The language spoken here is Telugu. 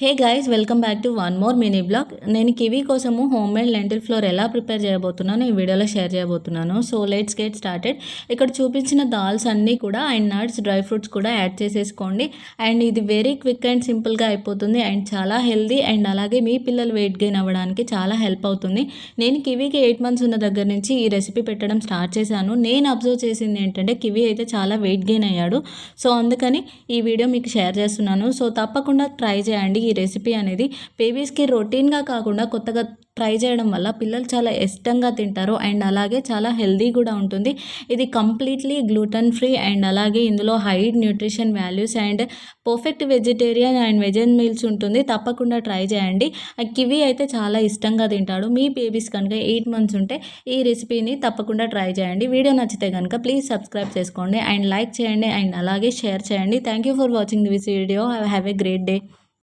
Hey guys welcome back to one more mini blog. నేను కివీ కోసము హోమ్ మేడ్ లెంటిల్ ఫ్లోర్ ఎలా ప్రిపేర్ చేయబోతున్నాను ఈ వీడియోలో షేర్ చేయబోతున్నాను. So let's get started. ఇక్కడ చూపించిన దాల్స్ అన్నీ కూడా అండ్ నట్స్ డ్రై ఫ్రూట్స్ కూడా యాడ్ చేసేసుకోండి. అండ్ ఇది వెరీ క్విక్ అండ్ సింపుల్గా అయిపోతుంది. అండ్ చాలా హెల్దీ అండ్ అలాగే మీ పిల్లలు వెయిట్ గెయిన్ అవ్వడానికి చాలా హెల్ప్ అవుతుంది. నేను కివీకి ఎయిట్ మంత్స్ ఉన్న దగ్గర నుంచి ఈ రెసిపీ పెట్టడం స్టార్ట్ చేశాను. నేను అబ్జర్వ్ చేసింది ఏంటంటే కివీ అయితే చాలా వెయిట్ గెయిన్ అయ్యాడు. సో అందుకని ఈ వీడియో మీకు షేర్ చేస్తున్నాను. సో తప్పకుండా ట్రై చేయండి. ఈ రెసిపీ అనేది బేబీస్కి రొటీన్గా కాకుండా కొత్తగా ట్రై చేయడం వల్ల పిల్లలు చాలా ఇష్టంగా తింటారు. అండ్ అలాగే చాలా హెల్దీ కూడా ఉంటుంది. ఇది కంప్లీట్లీ గ్లూటన్ ఫ్రీ అండ్ అలాగే ఇందులో high nutrition values and perfect vegetarian and vegan meals ఉంటుంది. తప్పకుండా ట్రై చేయండి. కివి అయితే చాలా ఇష్టంగా తింటాడు. మీ బేబీస్ కనుక ఎయిట్ మంత్స్ ఉంటే ఈ రెసిపీని తప్పకుండా ట్రై చేయండి. వీడియో నచ్చితే కనుక ప్లీజ్ సబ్స్క్రైబ్ చేసుకోండి. అండ్ లైక్ చేయండి. అండ్ అలాగే షేర్ చేయండి. Thank you for watching this video have a great day